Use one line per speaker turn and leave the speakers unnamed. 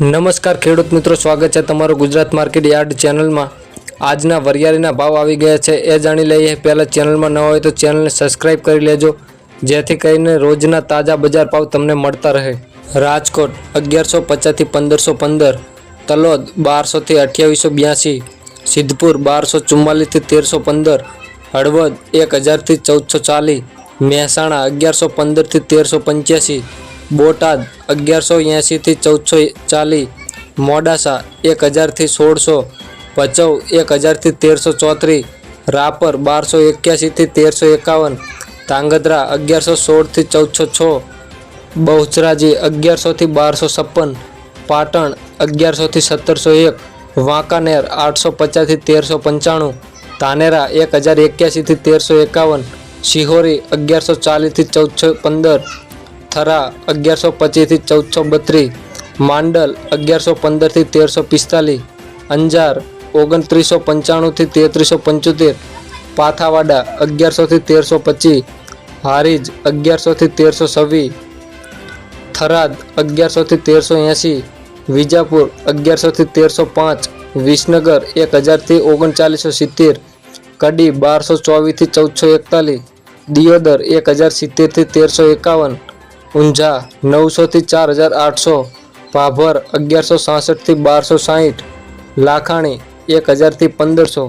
નમસ્કાર ખેડૂત મિત્રો, સ્વાગત છે તમારું ગુજરાત માર્કેટ યાર્ડ ચેનલમાં. આજના વરિયાળીના ભાવ આવી ગયા છે, એ જાણી લઈએ. પહેલાં ચેનલમાં ન હોય તો ચેનલને સબસ્ક્રાઈબ કરી લેજો, જેથી કરીને રોજના તાજા બજાર ભાવ તમને મળતા રહે. રાજકોટ અગિયારસો પચાસથી પંદરસો પંદર, તલોદ બારસોથી અઠ્યાવીસો બ્યાસી, સિદ્ધપુર બારસો ચુમ્માલીસથી તેરસો પંદર, હળવદ એક હજારથી ચૌદસો ચાલીસ, મહેસાણા અગિયારસો પંદરથી તેરસો પંચ્યાસી બોટાદ, અગિયારસો એંશીથી ચૌદસો ચાલીસ. મોડાસા એક હજારથી સોળસો. ભચાઉ એક હજારથી તેરસો ચોત્રીસ. રાપર, બારસો એક્યાસીથી તેરસો એકાવન. ધાંગધ્રા, અગિયારસો સોળથી ચૌદસો છ. બહુચરાજી, અગિયારસોથી બારસો છપ્પન. પાટણ, અગિયારસોથી સત્તરસો એક. વાંકાનેર, આઠસો પચાસથી તેરસો પંચાણું. ધાનેરા એક હજાર એક્યાસીથી તેરસો એકાવન. શિહોરી, અગિયારસો ચાલીસથી ચૌદસો પંદર. થરા અગિયારસો પચીસથી ચૌદસો બત્રીસ, માંડલ અગિયારસો પંદરથી તેરસો પિસ્તાલીસ, અંજાર ઓગણત્રીસો પંચાણુંથી તેત્રીસો પંચોતેર, પાથાવાડા અગિયારસોથી તેરસો પચીસ, હારીજ અગિયારસોથી તેરસો છવ્વીસ, થરાદ અગિયારસોથી તેરસો એંસી વિજાપુર અગિયારસોથી તેરસો પાંચ, વિસનગર એક હજારથી ઓગણચાલીસો સિત્તેર, કડી બારસો ચોવીસથી ચૌદસો એકતાલીસ, દિયોદર એક હજાર સિત્તેરથી તેરસો એકાવન ઊંઝા નવસોથી ચાર હજાર આઠસો ભાભર અગિયારસો સાસઠથી બારસો સાહીઠ લાખાણી એક હજારથી પંદરસો